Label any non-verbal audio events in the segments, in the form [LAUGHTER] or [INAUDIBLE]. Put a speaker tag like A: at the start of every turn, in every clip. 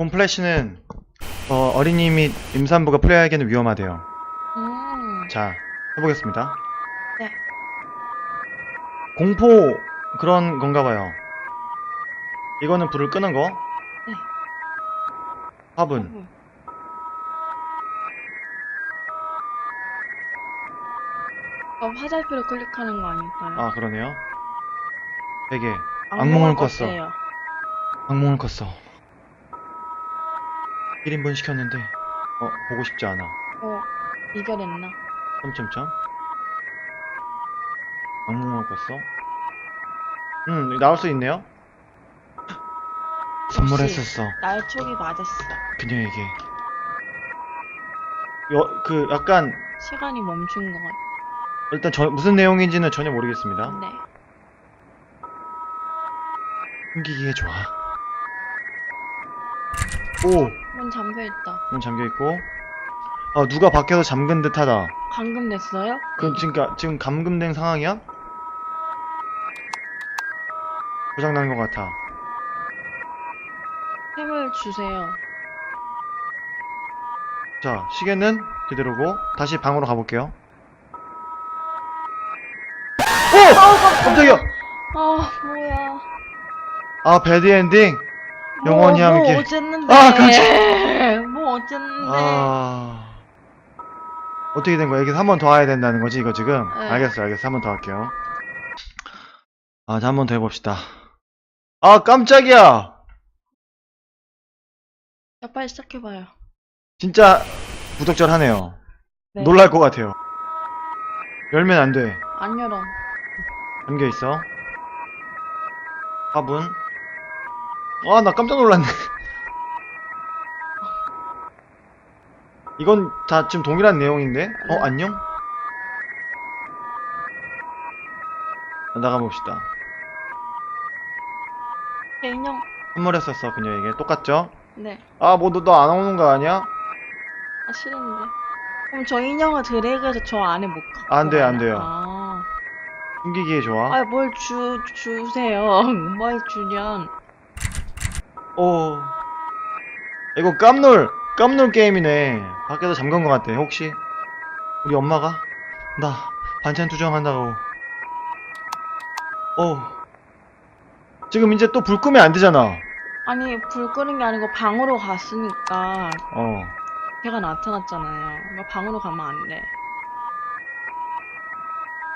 A: 본 플래시는 어, 어린이 및 임산부가 플레이하기에는 위험하대요.
B: 음.
A: 자, 해보겠습니다.
B: 네.
A: 공포 그런 건가 봐요. 이거는 불을 끄는 거.
B: 네.
A: 화분.
B: 음. 어, 화살표를 클릭하는 거 아닐까요?
A: 아, 그러네요. 되게
B: 악몽을
A: 꿨어.
B: 꿨대요.
A: 악몽을 꿨어. 1인분 시켰는데 어, 보고 싶지 않아.
B: 어, 이겨냈나?
A: 점점점. 악몽을 꿨어. 음, 나올 수 있네요. 선물했었어.
B: 나의 촉이 맞았어.
A: 그녀에게. 여, 그 약간
B: 시간이 멈춘 것 같아.
A: 일단 저, 무슨 내용인지는 전혀 모르겠습니다.
B: 네.
A: 숨기기에 좋아. 오,
B: 문 잠겨있다.
A: 문 잠겨 있고. 아, 누가 밖에서 잠근 듯하다.
B: 감금 됐어요?
A: 그럼 지금 지금 감금된 상황이야? 고장 난 것 같아.
B: 템을 주세요.
A: 자, 시계는 그대로고 다시 방으로 가볼게요. 오! 깜짝이야.
B: 아, 뭐야.
A: 아, 배드 엔딩. 영원히
B: 뭐,
A: 함께.
B: 뭐 어쨌는데.
A: 아, 깜짝- [LAUGHS]
B: 뭐 어쨌는데.
A: 아. 어떻게 된 거야? 여기서 한 번 더 와야 된다는 거지, 이거 지금?
B: 네.
A: 알겠어, 알겠어. 한 번 더 할게요. 아, 자, 한 번 더 해봅시다. 아, 깜짝이야!
B: 자, 빨리 시작해봐요.
A: 진짜 부적절하네요.
B: 네.
A: 놀랄 것 같아요. 열면 안 돼.
B: 안 열어.
A: 잠겨 있어. 화분. 아, 나 깜짝 놀랐네. 이건 다 지금 동일한 내용인데? 어,
B: 네.
A: 안녕? 나가봅시다.
B: 네, 인형.
A: 선물했었어, 그녀에게. 똑같죠?
B: 네.
A: 아, 뭐, 너, 너 안 오는 거 아니야?
B: 아, 싫은데. 그럼 저 인형을 드래그해서 저 안에 못 가.
A: 안 돼요, 안 돼요.
B: 아.
A: 숨기기에 좋아.
B: 아, 뭘 주, 주세요. [LAUGHS] 뭘 주련.
A: 오. 이거 깜놀, 깜놀 게임이네. 밖에서 잠근 것 같아. 혹시 우리 엄마가 나 반찬 투정한다고. 오. 지금 이제 또 불 끄면 안 되잖아.
B: 아니, 불 끄는 게 아니고 방으로 갔으니까
A: 어.
B: 걔가 나타났잖아요. 그러니까 방으로 가면 안 돼.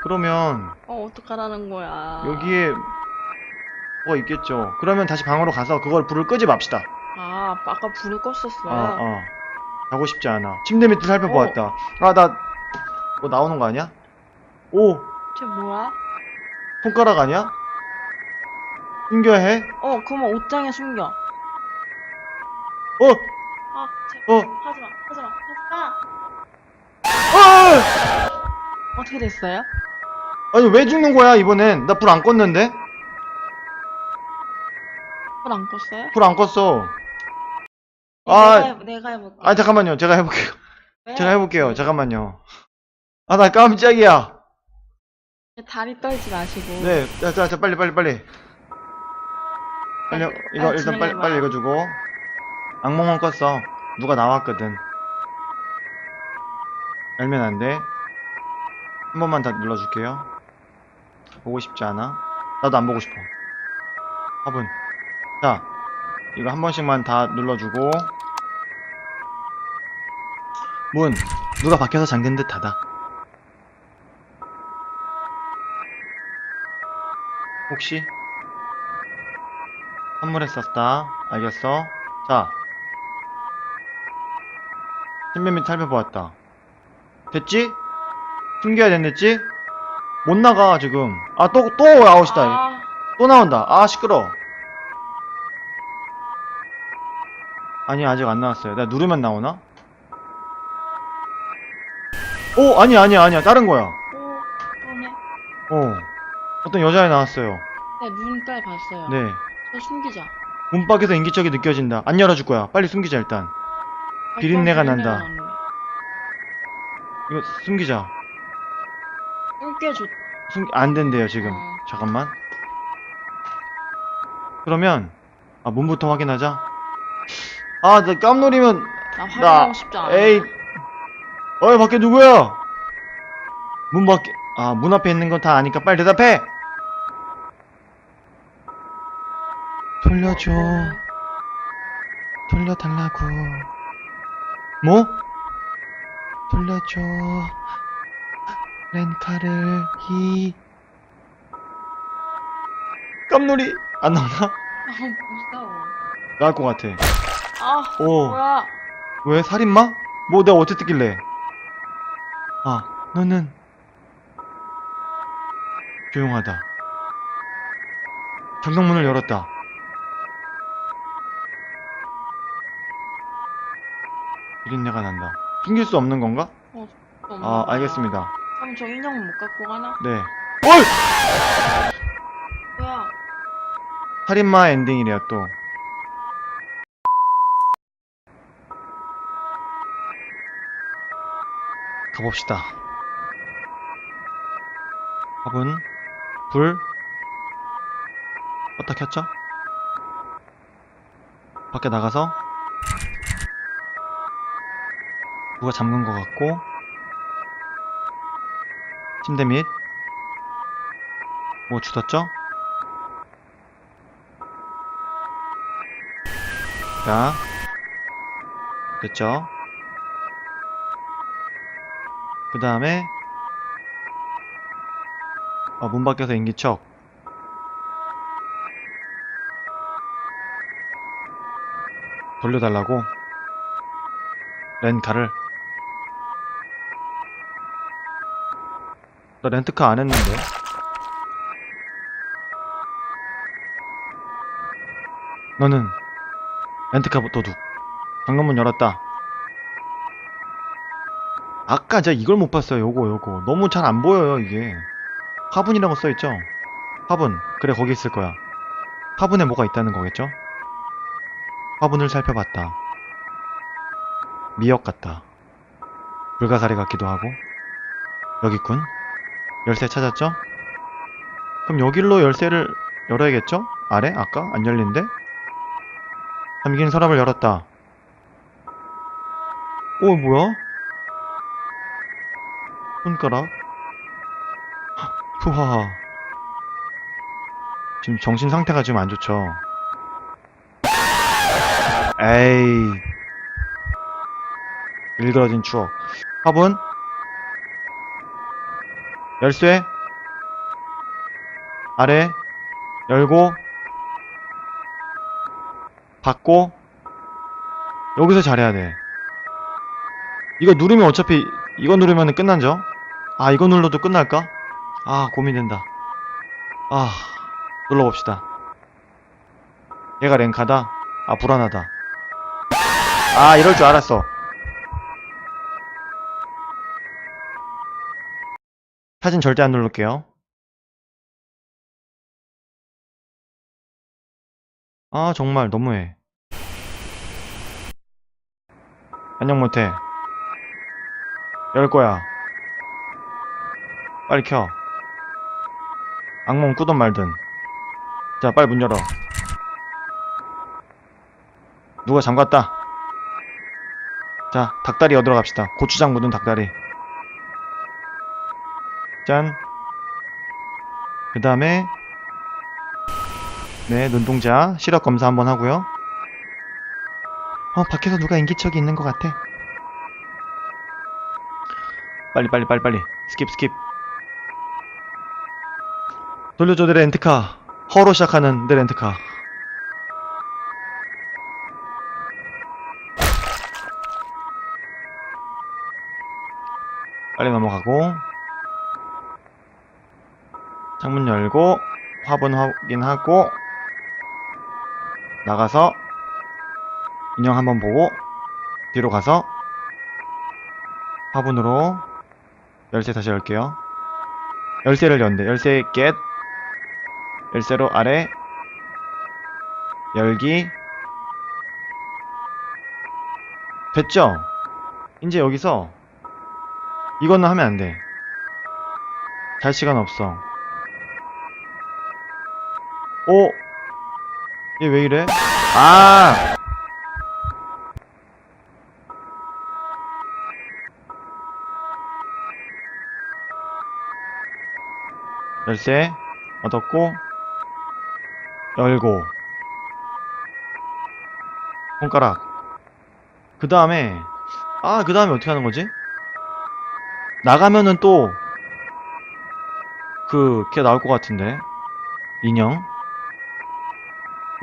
A: 그러면
B: 어, 어떡하라는 거야.
A: 여기에 뭐가 있겠죠. 그러면 다시 방으로 가서 그걸 불을 끄지 맙시다.
B: 아, 아까 불을 껐었어요.
A: 어, 어. 가고 싶지 않아. 침대 밑을 살펴보았다. 아, 나, 뭐 나오는 거 아니야? 오,
B: 쟤 뭐야?
A: 손가락 아니야? 숨겨야 해?
B: 어, 그러면 옷장에 숨겨.
A: 어,
B: 아, 쟤.
A: 어,
B: 하지마, 하지마, 하지마.
A: 아!
B: 어떻게 됐어요?
A: 아니, 왜 죽는 거야, 이번엔? 나 불 안 껐는데?
B: 불 안 껐어요?
A: 불 안 껐어.
B: 내가,
A: 아,
B: 해, 내가 해볼게.
A: 아, 잠깐만요. 제가 해볼게요.
B: 왜?
A: 제가 해볼게요. 잠깐만요. 아, 나 깜짝이야.
B: 다리 떨지 마시고.
A: 네, 자, 자, 자, 빨리, 빨리, 빨리. 빨리, 이거
B: 아,
A: 일단 빨리. 빨리 읽어주고. 악몽은 껐어. 누가 나왔거든. 열면 안 돼. 한 번만 더 눌러줄게요. 보고 싶지 않아. 나도 안 보고 싶어. 화분. 자, 이거 한 번씩만 다 눌러주고. 문. 누가 밖에서 잠근 듯 하다. 혹시? 선물했었다. 알겠어. 자. 밑 살펴보았다. 됐지? 숨겨야 된댔지? 못 나가, 지금. 아, 또, 또 아웃이다.
B: 아,
A: 또 나온다. 아, 시끄러. 아니, 아직 안 나왔어요. 내가 누르면 나오나? 오, 아니, 아니야, 아니야. 다른 거야.
B: 오, 그러네.
A: 어. 어떤 여자애 나왔어요.
B: 네, 눈깔 봤어요.
A: 네.
B: 저 숨기자.
A: 문 밖에서 인기척이 느껴진다. 안 열어줄 거야. 빨리 숨기자, 일단. 비린내가 난다. 이거 숨기자.
B: 꽤 좋.
A: 숨, 안 된대요, 지금.
B: 어.
A: 잠깐만. 그러면, 아, 문부터 확인하자. 아, 나 깜놀이면
B: 나 확인하고 싶지 않아.
A: 에이. 어이, 밖에 누구야? 문 밖에, 아, 문 앞에 있는 건 다 아니까 빨리 대답해! 돌려줘. 돌려달라고. 뭐? 돌려줘. 렌카를, 히. 깜놀이, 안 나오나?
B: 아, 무서워.
A: 나올 것 같아.
B: 아,
A: 오.
B: 뭐야.
A: 왜 살인마? 뭐 내가 어떻게 뜨길래? 아, 너는 조용하다. 장롱문을 열었다. 비린내가 난다. 숨길 수 없는 건가? 아, 알겠습니다.
B: 그럼 저 인형은 못 갖고 가나?
A: 네. 어이!
B: 뭐야.
A: 살인마 엔딩이래요, 또. 가봅시다. 밥은 불 껐다 켰죠? 밖에 나가서 누가 잠근 것 같고 침대 밑 뭐 주웠죠? 자, 됐죠? 그 다음에, 어, 문 밖에서 인기척. 돌려달라고. 렌카를. 나 렌트카 안 했는데. 너는 렌트카 도둑. 방문문 열었다. 아까 제가 이걸 못 봤어요. 요거, 요거. 너무 잘 안 보여요, 이게. 화분이라고 써있죠? 화분. 그래, 거기 있을 거야. 화분에 뭐가 있다는 거겠죠? 화분을 살펴봤다. 미역 같다. 불가사리 같기도 하고. 여기 있군. 열쇠 찾았죠? 그럼 여길로 열쇠를 열어야겠죠? 아래? 아까? 안 열린데? 잠긴 서랍을 열었다. 오, 뭐야? 손가락? 푸하. 지금 정신 상태가 지금 안 좋죠. 에이. 일그러진 추억. 화분? 열쇠? 아래? 열고? 받고? 여기서 잘해야 돼. 이거 누르면 어차피 이거 누르면 끝난죠? 아 이거 눌러도 끝날까? 아 고민된다. 아 눌러봅시다. 얘가 랭카다? 아 불안하다. 아 이럴 줄 알았어. 사진 절대 안 누를게요. 아 정말 너무해. 안녕 못해 열 거야. 빨리 켜. 악몽 꾸든 말든. 자, 빨리 문 열어. 누가 잠갔다. 자, 닭다리 얻으러 갑시다. 고추장 묻은 닭다리. 짠. 그 다음에, 네, 눈동자. 시력 검사 한번 하고요. 어, 밖에서 누가 인기척이 있는 것 같아. 빨리 빨리 빨리 빨리 스킵 스킵 돌려줘 내 렌트카 허로 시작하는 내 렌트카 빨리 넘어가고 창문 열고 화분 확인하고 나가서 인형 한번 보고 뒤로 가서 화분으로 열쇠 다시 열게요. 열쇠를 연대. 열쇠 get. 열쇠로 아래 열기 됐죠? 이제 여기서 이거는 하면 안 돼. 잘 시간 없어. 오! 얘 왜 이래? 아! 열쇠 얻었고 열고 손가락 그 다음에 아 그 다음에 어떻게 하는 거지? 나가면은 또 그, 걔 나올 것 같은데. 인형.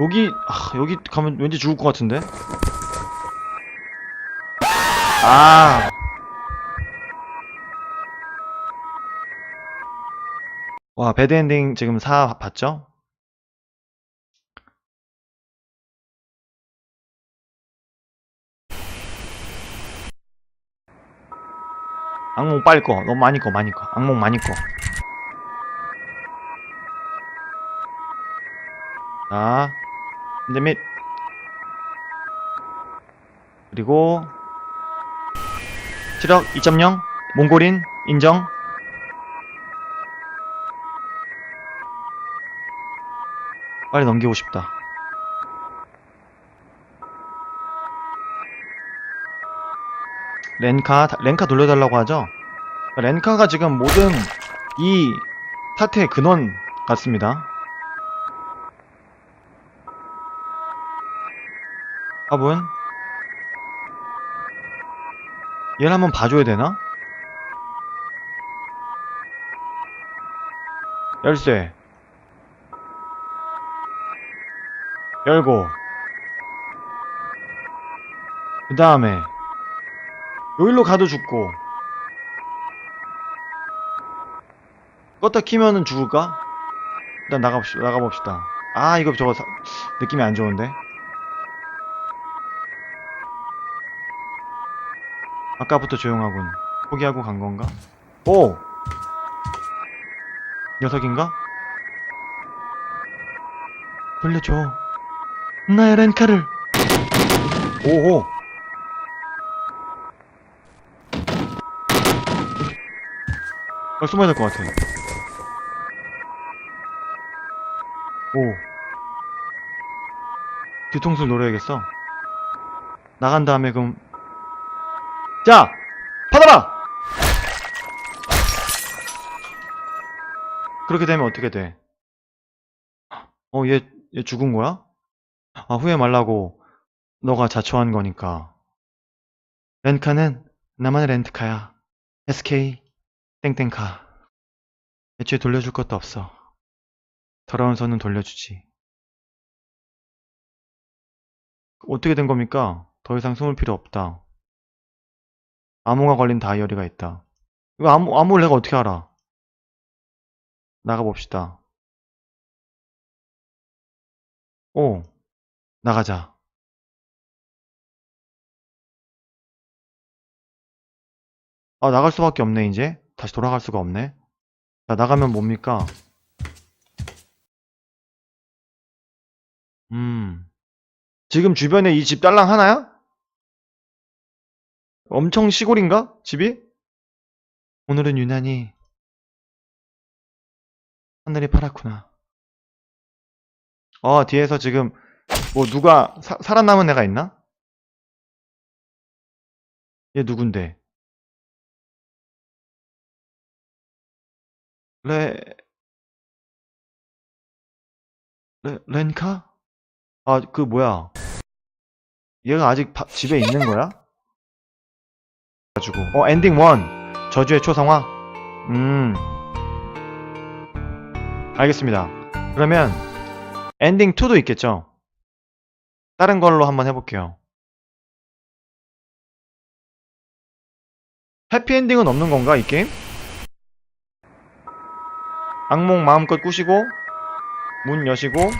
A: 여기, 아, 여기 가면 왠지 죽을 것 같은데. 아. 와, 배드엔딩 지금 4 봤죠? 악몽 빨리 꺼. 너무 많이 꺼, 많이 꺼. 악몽 많이 꺼. 자, 이제 및. 그리고, 체력 2.0, 몽골인, 인정. 빨리 넘기고 싶다. 렌카, 다- 렌카 돌려달라고 하죠? 렌카가 지금 모든 이 사태의 근원 같습니다. 화분 얘를 한번 봐줘야 되나? 열쇠 열고 그 다음에 여기로 가도 죽고 껐다 키면은 죽을까? 일단 나가봅시다 나가봅시다 아 이거 저거 사- 느낌이 안 좋은데 아까부터 조용하군. 포기하고 간 건가? 오! 녀석인가? 돌려줘. 나의 렌카를! 오호! 어, 숨어야 될 것 같아. 오. 뒤통수를 노려야겠어. 나간 다음에 그럼 자, 받아라! 그렇게 되면 어떻게 돼? 어, 얘, 얘 죽은 거야? 아, 후회 말라고 너가 자초한 거니까. 렌카는 나만의 렌트카야. SK, 땡땡카. 애초에 돌려줄 것도 없어. 더러운 손은 돌려주지. 어떻게 된 겁니까? 더 이상 숨을 필요 없다. 암호가 걸린 다이어리가 있다. 이거 암호, 암호를 내가 어떻게 알아? 나가봅시다. 오, 나가자. 아, 나갈 수밖에 없네, 이제. 다시 돌아갈 수가 없네. 자, 나가면 뭡니까? 음. 지금 주변에 이 집 딸랑 하나야? 엄청 시골인가? 집이? 오늘은 유난히 하늘이 파랗구나. 어, 뒤에서 지금 뭐 누가 사- 살아남은 애가 있나? 얘 누군데? 레... 레... 렌카? 아, 그 뭐야? 얘가 아직 바- 집에 있는 거야? 가지고 어 엔딩 1 저주의 초상화 음 알겠습니다 그러면 엔딩 2도 있겠죠 다른 걸로 한번 해 볼게요 해피엔딩은 없는 건가 이 게임? 악몽 마음껏 꾸시고 문 여시고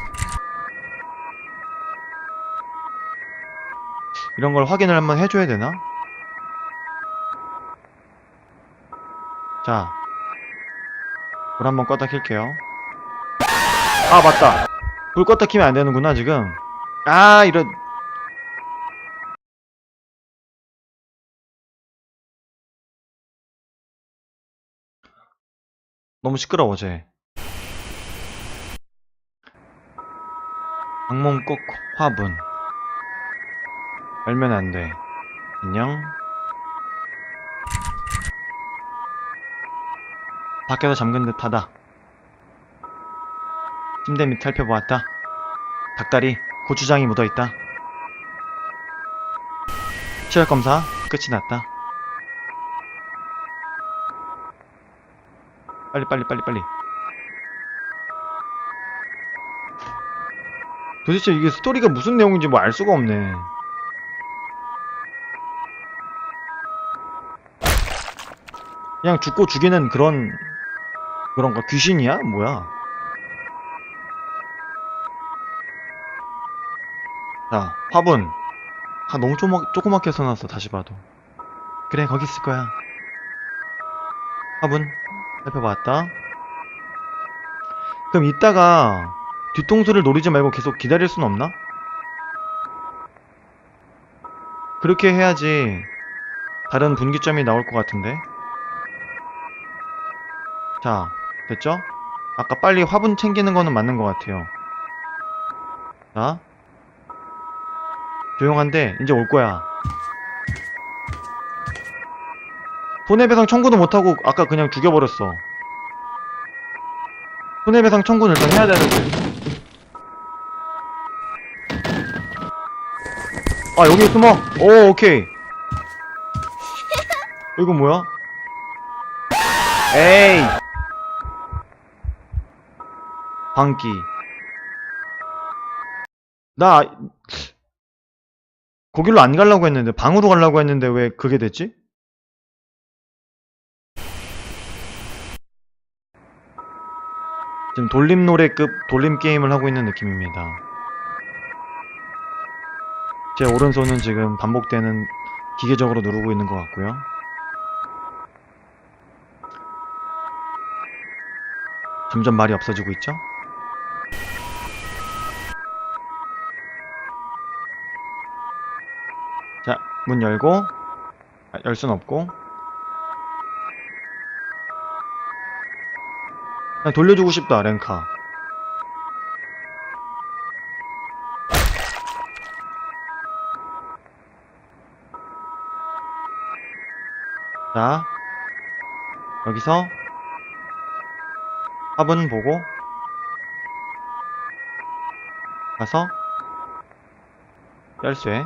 A: 이런 걸 확인을 한번 해줘야 되나? 자, 불 한번 껐다 킬게요. 아, 맞다. 불 껐다 키면 안 되는구나, 지금. 아, 이런. 너무 시끄러워, 쟤. 악몽 꼭 화분. 열면 안 돼. 안녕. 밖에서 잠근 듯하다. 침대 밑 살펴보았다. 닭다리, 고추장이 묻어있다. 시력 검사 끝이 났다. 빨리 빨리 빨리 빨리. 도대체 이게 스토리가 무슨 내용인지 뭐 알 수가 없네. 그냥 죽고 죽이는 그런 그런가 귀신이야? 뭐야? 자, 화분. 아, 너무 조그맣, 조그맣게 써놨어, 다시 봐도. 그래, 거기 있을 거야. 화분, 살펴봤다. 그럼 이따가 뒤통수를 노리지 말고 계속 기다릴 순 없나? 그렇게 해야지 다른 분기점이 나올 것 같은데. 자, 됐죠? 아까 빨리 화분 챙기는 거는 맞는 것 같아요. 자. 조용한데, 이제 올 거야. 손해배상 청구도 못하고, 아까 그냥 죽여버렸어. 손해배상 청구는 일단 해야 되는데. 아, 여기 숨어! 오, 오케이. 이거 뭐야? 에이! 방귀. 나, 거길로 안 가려고 했는데, 방으로 가려고 했는데 왜 그게 됐지? 지금 돌림 노래급 돌림 게임을 하고 있는 느낌입니다. 제 오른손은 지금 반복되는 기계적으로 누르고 있는 것 같고요. 점점 말이 없어지고 있죠? 자, 문 열고, 아, 열 순 없고, 그냥 돌려주고 싶다, 랭카. 자, 여기서 화분 보고 가서 열쇠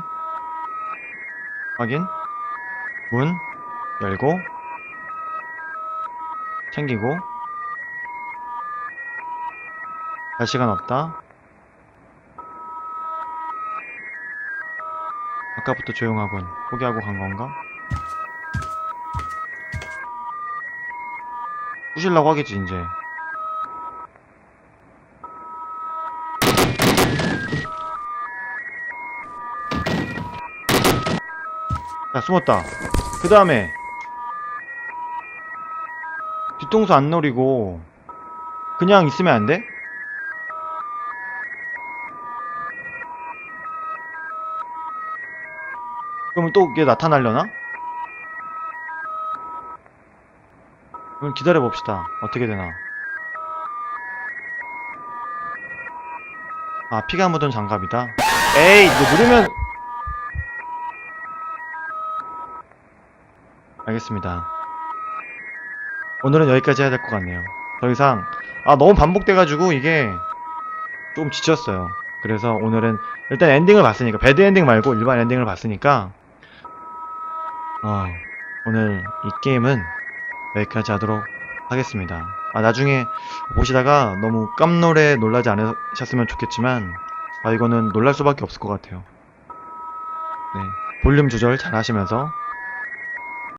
A: 확인. 문 열고 챙기고 갈 시간 없다? 아까부터 조용하군. 포기하고 간 건가? 부실라고 하겠지 이제. 자 숨었다. 그 다음에. 뒤통수 안 노리고 그냥 있으면 안 돼? 그러면 또 이게 나타나려나? 그럼 기다려 봅시다. 어떻게 되나? 아, 피가 묻은 장갑이다. 에이, 이거 누르면 알겠습니다. 오늘은 여기까지 해야 될 것 같네요. 더 이상 아 너무 반복돼가지고 이게 조금 지쳤어요. 그래서 오늘은 일단 엔딩을 봤으니까 배드 엔딩 말고 일반 엔딩을 봤으니까 어, 오늘 이 게임은 여기까지 하도록 하겠습니다. 아 나중에 보시다가 너무 깜놀에 놀라지 않으셨으면 좋겠지만 아 이거는 놀랄 수밖에 없을 것 같아요. 네 볼륨 조절 잘 하시면서